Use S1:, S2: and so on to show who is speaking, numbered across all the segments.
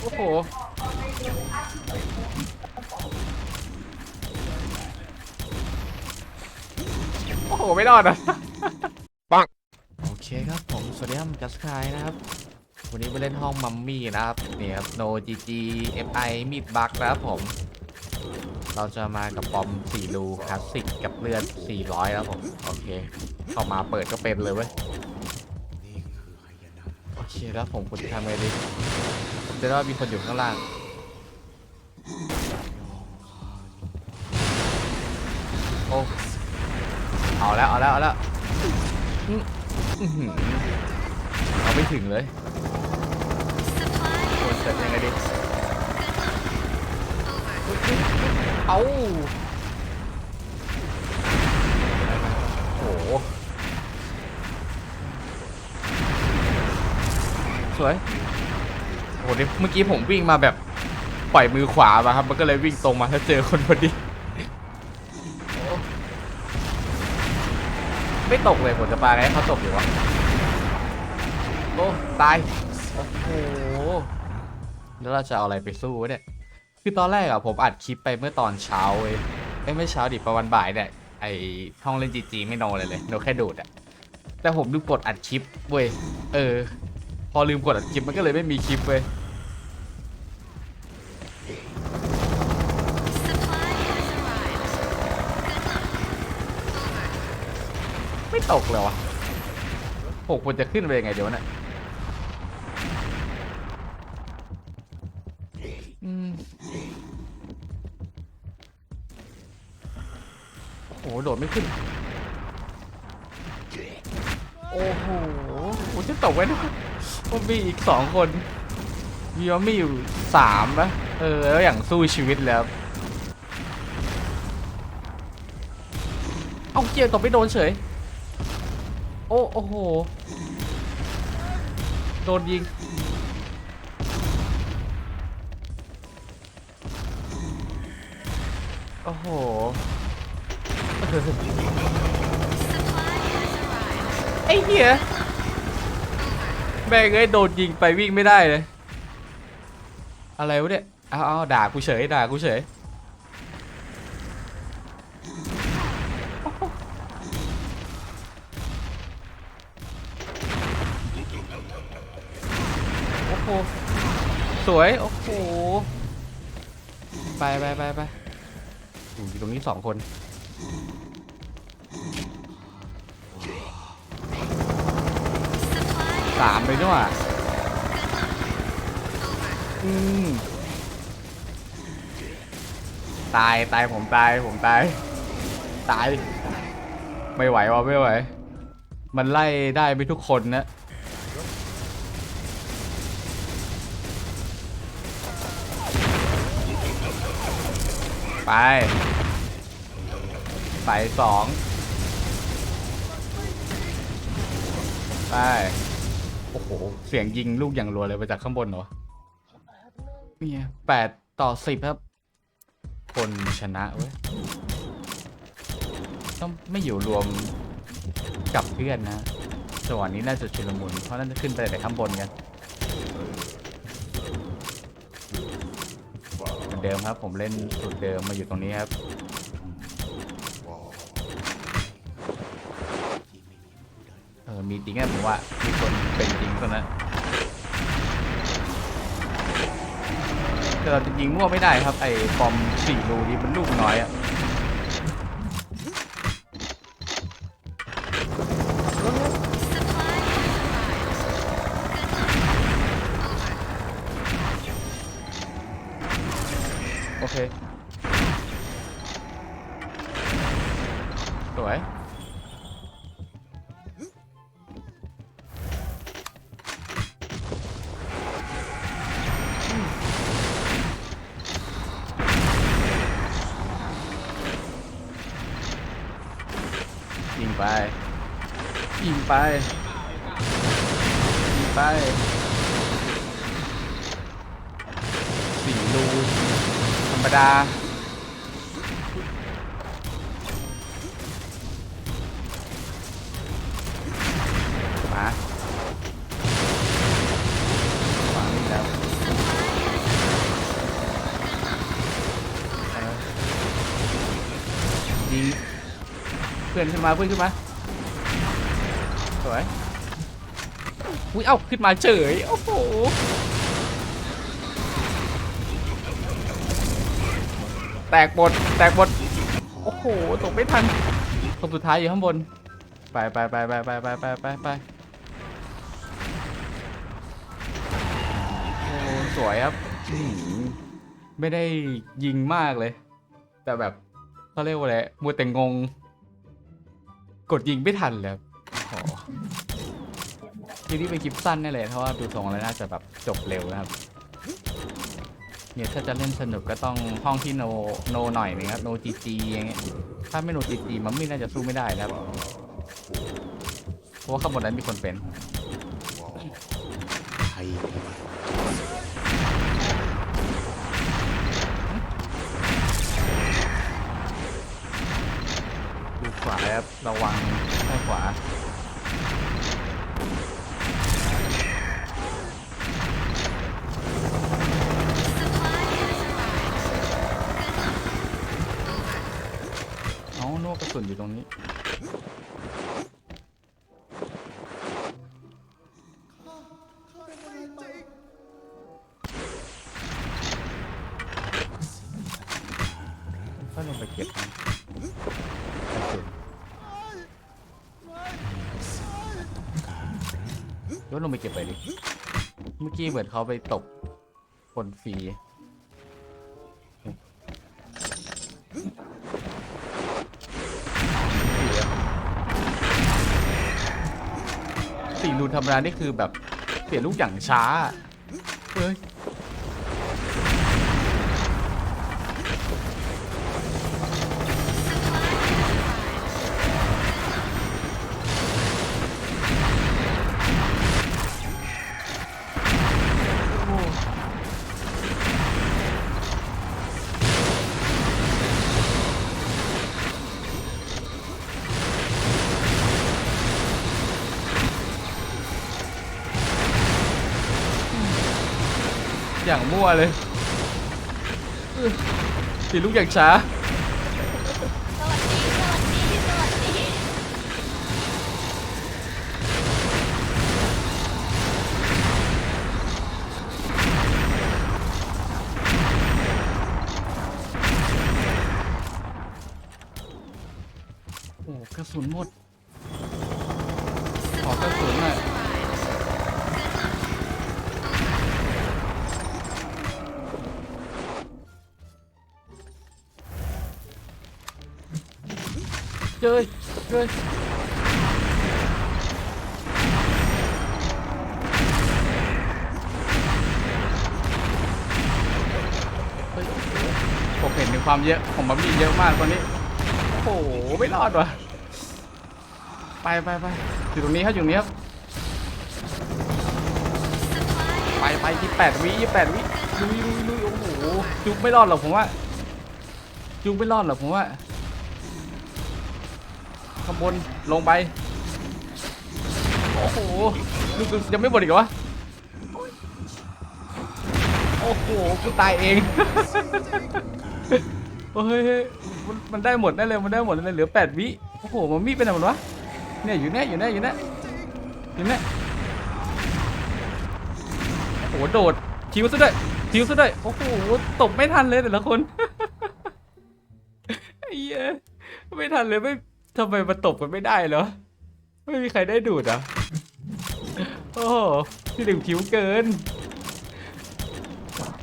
S1: โอ้โห โอ้โห ไม่รอดอะปังโอเคครับผมสวัสดีครับจัสคายนะครับ วันนี้มาเล่นห้องมัมมี่นะครับนี่ครับ no gg fi มีดบักนะครับผม เราจะมากับปอม4รูคลาสสิกกับเลือด 400แล้วผม โอเค เข้ามาเปิดก็เป็นเลยเว้ย โอเคแล้วผมควรจะทำไงดี ผมจะได้ว่ามีคนอยู่ข้างล่าง โอ้ เอาแล้ว เอาแล้ว เอาแล้วอื้ออื้อหือเอาไม่ถึงเลยควรเสร็จยังไงดิ เอา นี่เมื่อกี้ผมวิ่งมาแบบปล่อยมือขวามาครับ มันก็เลยวิ่งตรงมาถ้าเจอคนพอดีไม่ตกเลยผมจะปาไงให้เขาตกอยู่วะโอ้ตายโอ้โหแล้วเราจะเอาอะไรไปสู้เนี่ยคือตอนแรกอะผมอัดคลิปไปเมื่อตอนเช้าเว้ยไม่เช้าดิประมาณบ่ายเนี่ยไอห้องเล่นจีจีไม่โนเลยเลยโนแค่ดูดอะแต่ผมลืมกดอัดคลิปเว้ยเออ พอลืมกดอัดคลิปมันก็เลยไม่มีคลิปเว้ย ไม่ตกเลยวะหกควรจะขึ้นไปยังไงเดี๋ยวนะโอ้โหโดดไม่ขึ้น โอ้โหผมจะตกไว้นะผมมีอีกสองคนมีว่ามีอยู่สามนะ เออ แล้วอย่างสู้ชีวิตแล้ว เอาเกียร์ตกไม่โดนเฉย อ้โอ้โห โดนยิง โอ้โห ไอ้เหี้ย แม่งเอ้ยโดนยิงไปวิ่งไม่ได้เลย อะไรวะเนี่ย เอาเอาด่ากูเฉย ด่ากูเฉย สวย โอ้โห ไปไปไปไปอยู่ตรงนี้สองคน สามเลยนี่หว่าอืมตาย ตาย ผมตาย ผมตาย ตาย ไม่ไหววะไม่ไหว มันไล่ได้ไม่ทุกคนนะ ไปไปสองไป โอ้โห เสียงยิงลูกอย่างรัวเลยมาจากข้างบนเหรอเนี่ยแปดต่อสิบครับ คนชนะเว้ย ต้องไม่อยู่รวมกับเพื่อนนะจังหวะนี้น่าจะชุลมุน เพราะน่าจะขึ้นไปแต่ข้างบนกัน เหมือนเดิมครับ ผมเล่นสูตรเดิมมาอยู่ตรงนี้ครับ เออ มีจริงอะผมว่า มีคนเป็นจริงคนนั้นแต่เราจะยิงมั่วไม่ได้ครับ ไอ้บอมสี่รูนี้มันลูกน้อยอะูธรรมดา มาวางอีกแล้วเอเพื่อนขึ้นมาเพื่อนขึ้นมา สวย อุ้ย เอ้า ขึ้นมาเฉย โอ้โห ตกหมดแตกหมดโอ้โหตกไม่ทันคนสุดท้ายอยู่ข้างบน ไปไปไปไปไปไปไปไปไปโอ้สวยครับ ไม่ได้ยิงมากเลย แต่แบบเขาเรียกว่าอะไรมัวแต่งง กดยิงไม่ทันเลยครับโอ้โหคลิปนี้เป็นคลิปสั้นแน่เลยเพราะว่าดูทรงแล้วน่าจะแบบจบเร็วนะครับ เนี่ยถ้าจะเล่นสนุกก็ต้องห้องที่โนโนหน่อยนึงครับโนจีจีอย่างเงี้ยถ้าไม่โนจีจีมันไม่น่าจะสู้ไม่ได้นะครับเพราะว่าข้างบนนั้นมีคนเป็น
S2: ใคร
S1: ดูขวาครับระวังด้านขวา เอาโน กระสุนอยู่ตรงนี้ก็ลงไปเก็บมันกระสุนยศลงไปเก็บไปดิเมื่อกี้เหมือนเขาไปตบคนฟรี ธรรมดานี่คือแบบเปลี่ยนลูกอย่างช้า เฮ้ย อย่างมั่วเลยดีลูกอย่างช้า
S3: สวัสดี สวัสดี สวัสดี
S1: โอ้กระสุนหมด ขอกระสุนหน่อย เจยเจยเฮ้ยผมเห็นถึงความเยอะของบัมบี้เยอะมากตอนนี้ โอ้โห ไม่รอดว่ะ ไปไปไปอยู่ตรงนี้ครับอยู่ตรงนี้ครับ ไปไปยี่แปดวิยี่แปดวิลุยลุยลุยโอ้โหจุกไม่รอดหรอกผมว่า จุกไม่รอดหรอกผมว่าางบนลงไป โอ้โหลูกยังไม่หมดอีกเหรอวะโอ้โหกูตายเองเฮ้ยมันมันได้หมดได้เลยมันได้หมดเลยเหลือแปดวิโอ้โหมันมีดไปไหนหมดวะเนี่ยอยู่เนี่ยอยู่เนี่ยอยู่เนี่ยอยู่เนี่ยโอ้โหโดดคิวซะด้วยคิวซะด้วยโอ้โหตบไม่ทันเลยแต่ละคนไอ้เหี้ยไม่ทันเลยไม่ ทำไมมาตบกันไม่ได้เหรอ ไม่มีใครได้ดูดอะ โอ้โหพี่หนึ่งผิวเกิน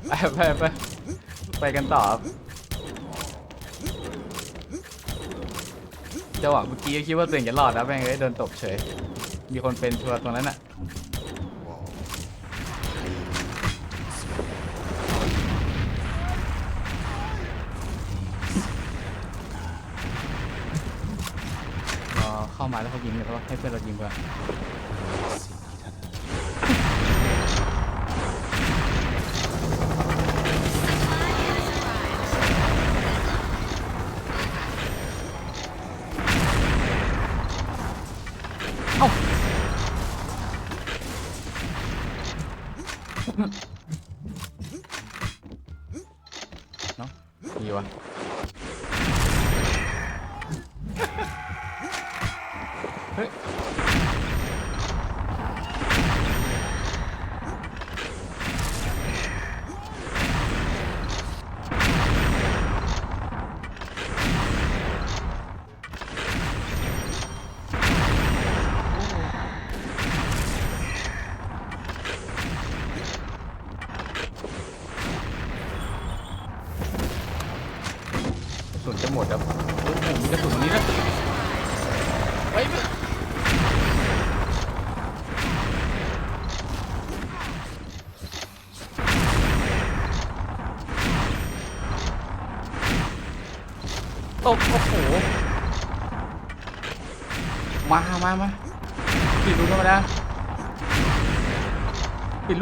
S1: ไปไปไปไปกันต่อจังหวะเมื่อกี้คิดว่าตัวเองจะรอดนะแม่งเลยโดนตบเฉย มีคนเป็นชัวร์ตรงนั้นอะ มาแล้วเขายิงเลยเพราะว่าให้เพื่อนเรายิงก่อน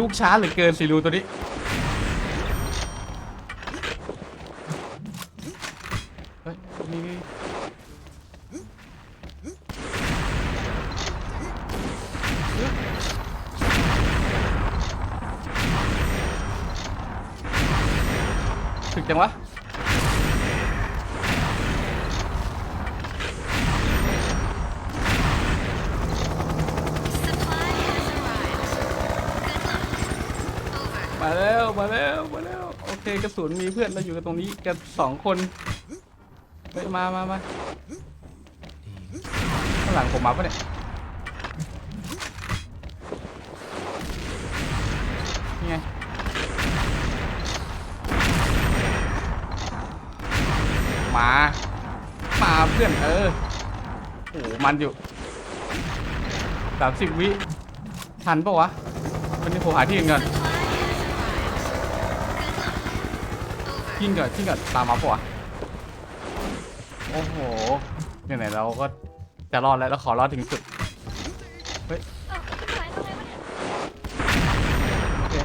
S1: ลูกช้าเหลือเกินสิรูตัวนี้ เฮ้ยนี่ถึกจังวะ มาแล้วมาแล้วโอเคกระสุนมีเพื่อนเราอยู่กันตรงนี้กันสองคนเฮ้ยมามามาข้างหลังผมมาปะเนี่ยนี่ไงมามาเพื่อนเออโอ้โหมันอยู่สามสิบวิทันปะวะวันนี้ผมหาที่อื่นก่อน ที่อื่นก่อนที่อื่นก่อนตามมาปะวะโอ้โหไหนๆเราก็จะรอดแล้วเราขอรอดถึงสุด
S3: เอ้าขึ้นไปทำไมวะเนี่ย
S1: โอเค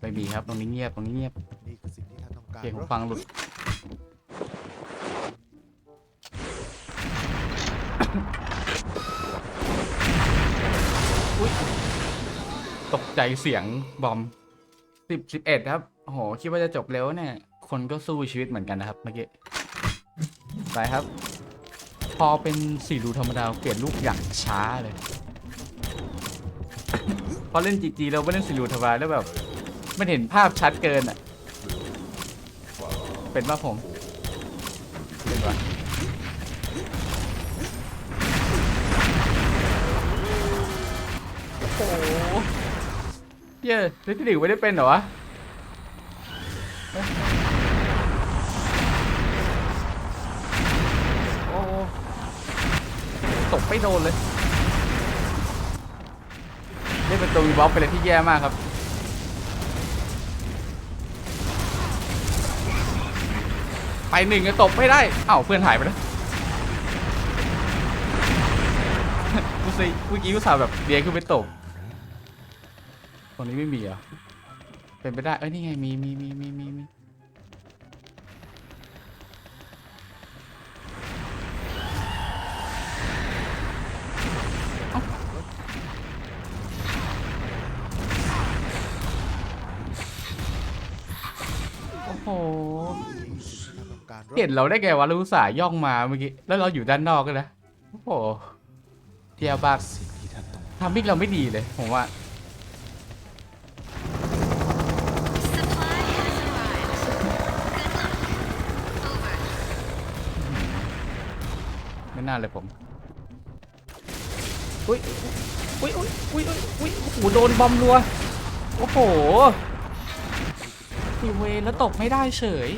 S1: ไม่มีครับตรงนี้เงียบตรงนี้เงียบ
S2: นี่คือสิ่งที่ท่านต้องการ
S1: เสียง
S2: เห
S1: หู
S2: รอ
S1: ฟังหลุด ตกใจเสียงบอมสิบสิบเอ็ดครับโอ้โหคิดว่าจะจบเร็วเนี่ย คนก็สู้ชีวิตเหมือนกันนะครับเมื่อกี้ไปครับ พอเป็นสี่รูธรรมดาเปลี่ยนลูกอย่างช้าเลย พอเล่นจีจีเราไม่เล่นสี่รูธรรมดาแล้วแบบมันเห็นภาพชัดเกินอะ เป็นว่าผม เป็นว่า เย้ลิทดิวไม่ได้เป็นเหรอวะโอ้ตกไม่โดนเลยเล่นเป็นตัววีบอฟไปเลยที่แย่มากครับไปหนึ่งก็ตบไม่ได้เอ้าเพื่อนหายไปแล้วกูสิเมื่อกี้กูสาวแบบเดียขึ้นไปตบ ตรงนี้ไม่มีเหรอ เป็นไปได้ เอ้ย นี่ไง มีมีมีมีมีมีเอ้าโอ้โห
S2: นี่คือสิ่งที่ท่านต้องการเห็
S1: นเราได้ไงวะราอุตส่าห์ย่องมาเมื่อกี้ แล้วเราอยู่ด้านนอกกันนะ โอ้โหเทียบัก
S2: สิ่งที่ท่านต้อง
S1: ทำให้เราไม่ดีเลย ผมว่า ไม่น่าเลยผมอุ้ยอุ้ย อุ้ยอุ้ยอุ้ยอุ้ยโอ้โหโดนบอมรัว โอ้โหทีเวย์แล้วตกไม่ได้เฉย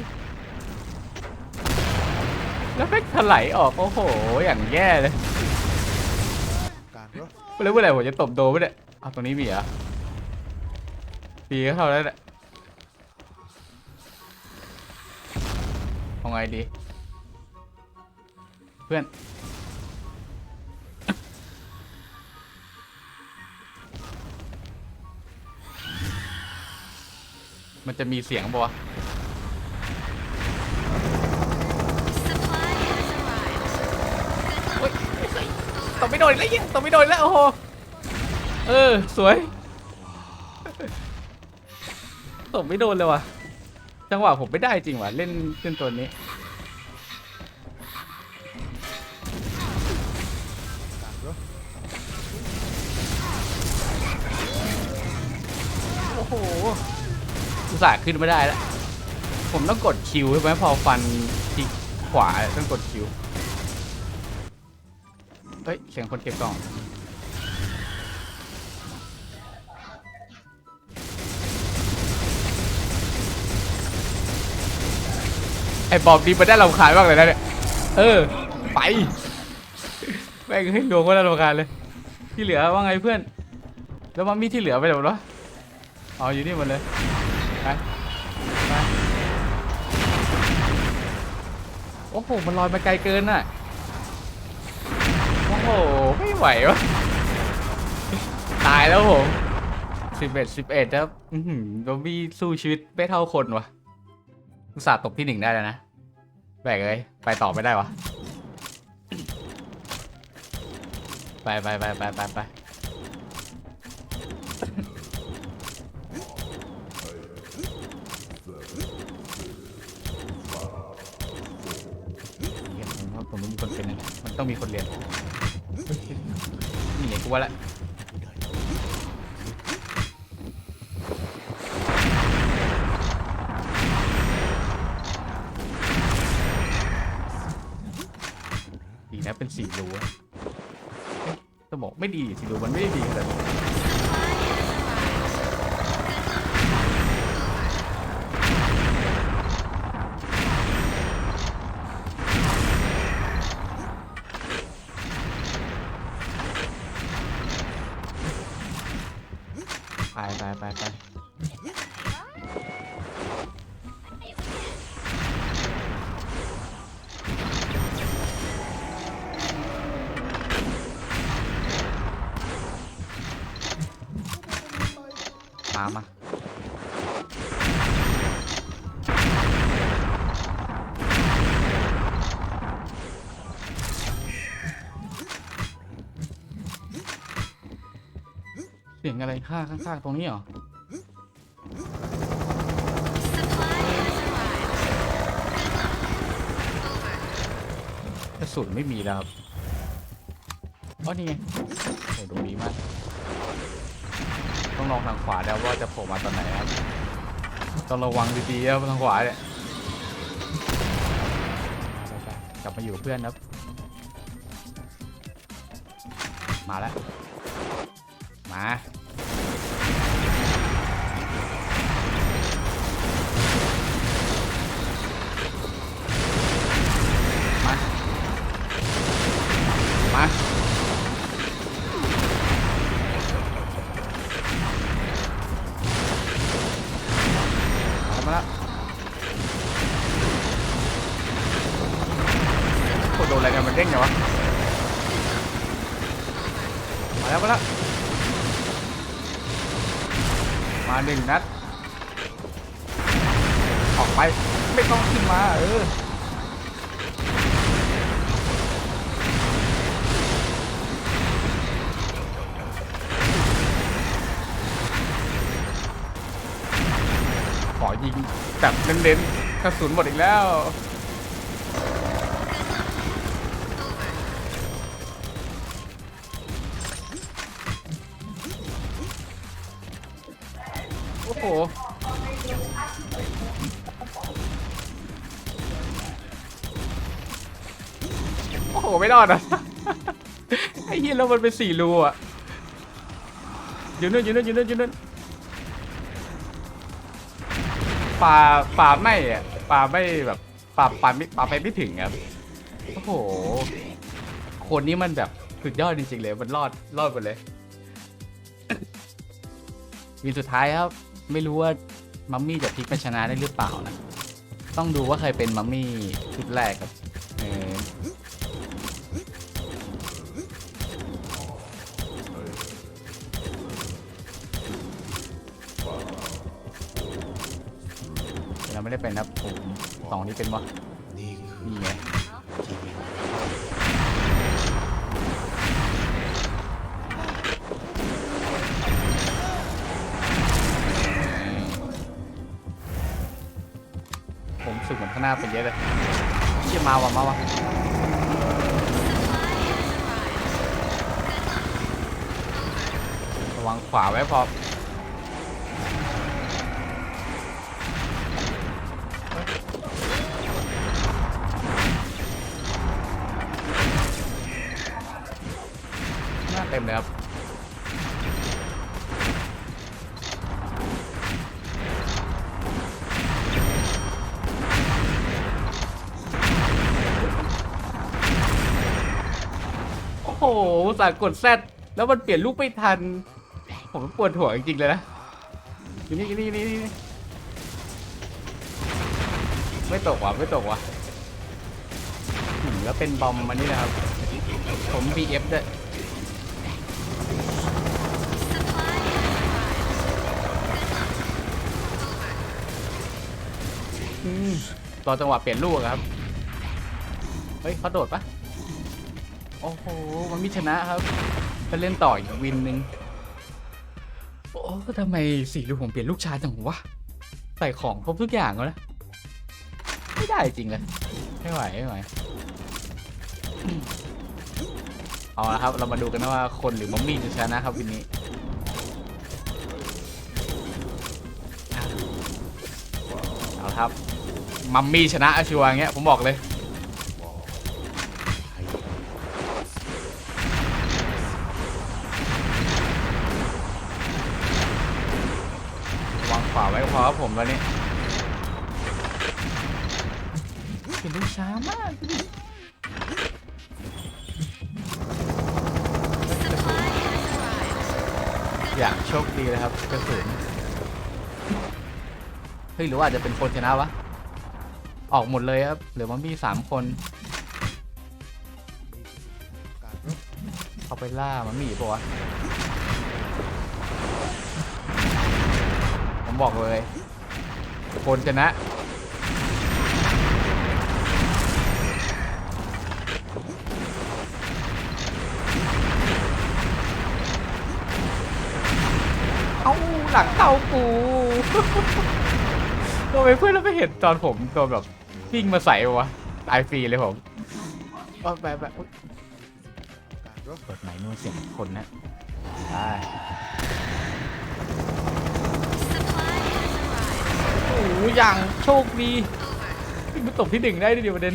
S1: แล้วแม่งถลายออก โอ้โห อย่างแย่เลย
S2: การเหรอ
S1: ไม่รู้เมื่อไหร่ผมจะตบโดนไม่ได้เอาตรงนี้มีเหรอตีก็เท่านั้นแหละเอาไงดีเพื่อน มันจะมีเสียงปะวะเฮ้ยตบไม่โดนแล้วเหี้ยตบไม่โดนแล้ว โอ้โห เออ สวยตบไม่โดนเลยว่ะ จังหวะผมไม่ได้จริงว่ะ เล่นเล่นตัวนี้ โหอุตส่าห์ขึ้นไม่ได้แล้ว ผมต้องกดคิวใช่ไหมพอฟันที่ขวาต้องกดคิว เฮ้ย เสียงคนเก็บกล่อง ไอ้บอบดีมัได้ลำขาญมากเลยนะเนี่ย เออ ไป แม่งให้หลวงก็ได้ลำคาญเลย ที่เหลือว่าไงเพื่อน แล้วมัมมี่ที่เหลือไปไหนหมดวะ เอาอยู่นี่หมดเลย ไป ไป โอ้โห มันลอยมาไกลเกินน่ะ โอ้โห ไม่ไหววะ ตายแล้วผมสิบเอ็ดสิบเอ็ดแล้วอือหือโดบี้สู้ชีวิตไม่เท่าคนวะอุตส่าห์ตกที่หนึ่งได้แล้วนะ แบกเลย ไปต่อไม่ได้วะ ไปไปไปไปไปไปเหี้ยผมว่าผมรู้มีคนเป็นแน่ๆมัน ต้องมีคนเรียนนี่ไงกูว่าละดีนะเป็นสีรูอะเอ๊ะจะบอกไม่ดีสีรูมันไม่ได้ดีขนาดนั้น สียงอะไรข้างข้างๆตรงนี้เหรอกระสุนไม่มีแล้วครับอ๋อนี่ไงโอ้ดูดีมาก ต้องลองทางขวาแล้วว่าจะโผล่มาตอนไหนครับ ต้องระวังดีๆครับทางขวาเนี่ยไปๆกลับมาอยู่กับเพื่อนครับ มาแล้ว มา ระสุนหมดอีกแล้ว โอ้โห โอ้โห ไม่รอดอะ ไอ้เหี้ยแล้วมันเป็นสี่รูอะอยู่นู่นอยู่นู่นอยู่นู่นอยู่นู่นปลาปลาไม่อะ ปลาไม่แบบปลาปลาไม่ปลาไปไม่ถึงครับโอ้โห คนนี้มันแบบสุดยอดจริงๆเลยมันรอดรอดหมดเลย วินสุดท้ายครับ ไม่รู้ว่ามัมมี่จะพลิกมาชนะได้หรือเปล่านะ ต้องดูว่าใครเป็นมัมมี่ชุดแรกครับ ไม่ได้เป็นนะผมสองนี้เป็นวะ
S2: นี่คือ
S1: นี่ไง
S2: ชีวิต
S1: ผมรู้สึกเหมือนข้างหน้าเป็นเยอะเลยเชี่ยมาว่ะมาว่ะระวังขวาไว้พอ สากดแซดแล้วมันเปลี่ยนลูกไม่ทัน ผมปวดหัวจริงๆเลยนะอยู่นี่อยู่นี่นี่นี่ไม่ตกว่ะไม่ตกว่ะแล้วเป็นบอมมันนี่นะครับ ผม BF ด้วยอืมรอจังหวะเปลี่ยนลูกครับ เฮ้ยเขาโดดปะ โอ้โห มันมีชนะครับไปเล่นต่ออีกวินหนึ่งโอ้ทำไมสีลูกผมเปลี่ยนลูกชายจังวะ ใส่ของครบทุกอย่างแล้วนะไม่ได้จริงเลย ไม่ไหว ไม่ไหว เอาละครับ เรามาดูกันนะว่าคนหรือมัมมี่จะชนะครับวินนี้เอาละครับ มัมมี่ชนะชัวร์อย่างเงี้ย ผมบอกเลย วาไว้ก็พอครับผมตอนนี้เป็นลูกช้ามากดูดิอยากโชคดีเลยครับกระสุนเฮ้ยหรือว่าอาจจะเป็นคนชนะวะ ออกหมดเลยครับเหลือมัมมี่สามคน เอาไปล่ามันมีปะวะ ผมบอกเลย คนชนะ เอาหลังเตากูทำไมเพื่อนเราไม่เห็นตอนผมโดนแบบวิ่งมาใส่วะตายฟรีเลยผมเอาไปไปอุ๊ยเปิดไหนนู่นเสียงคนนะได้โอ้โหอย่างโชคดีวิ่ตบที่หนึ่งได้ดิเดียวประเด็น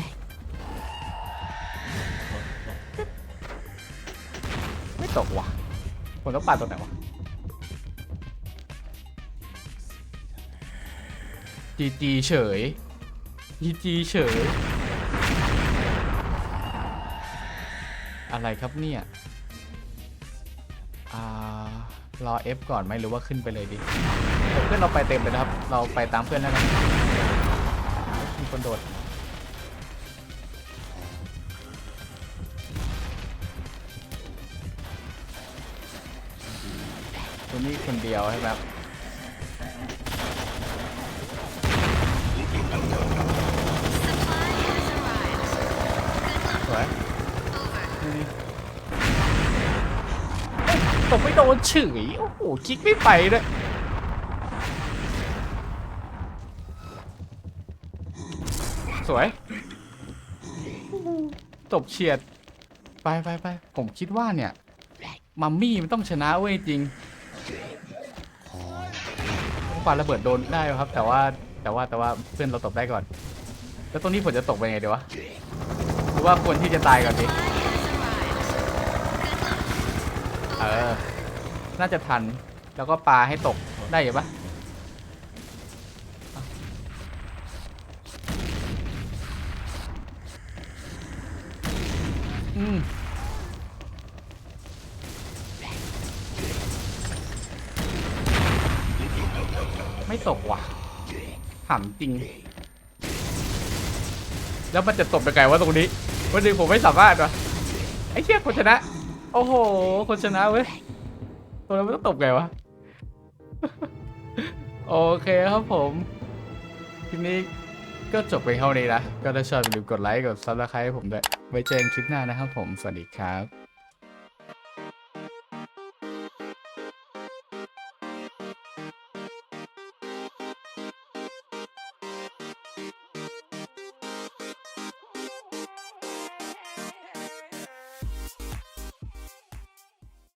S1: ไม่ตกว่ะผมต้องปาดตรงไหนวะจีจีเฉยจีจีเฉย อะไรครับเนี่ยอ่ารอ F ก่อนไหมหรือว่าขึ้นไปเลยดี เพื่อนเราไปเต็มเลยนะครับ เราไปตามเพื่อนแล้วกันมีคนโดดคนนี้คนเดียวใช่ไหมครับสวยตกไม่โดนเฉยโอ้โหคลิกไม่ไปด้วย สวยตบเฉียด ไปไปไปผมคิดว่าเนี่ย มัมมี่มันต้องชนะเว้ยจริงปาระเบิดโดนได้ครับ แต่ว่าแต่ว่าแต่ว่าเพื่อนเราตบได้ก่อน แล้วตรงนี้ผมจะตกไปไงดีวะหรือว่าควรที่จะตายก่อนดิเออ น่าจะทันแล้วก็ปลาให้ตกได้อยู่ปะ อืมไม่ตกว่ะถามจริง แล้วมันจะตบไปไกลว่าตรงนี้วันนึงผมไม่สามารถวะไอ้เชี่ยคนชนะ โอ้โห คนชนะเว้ยตัวนั้นมันต้องตบไงวะ โอเคครับผมคลิปนี้ก็จบไปเท่านี้นะ ก็ถ้าชอบอย่าลืมกดไลค์ กดซับสไครต์ให้ผมด้วย ไว้เจอกันคลิปหน้านะครับผม สวัสดีครับ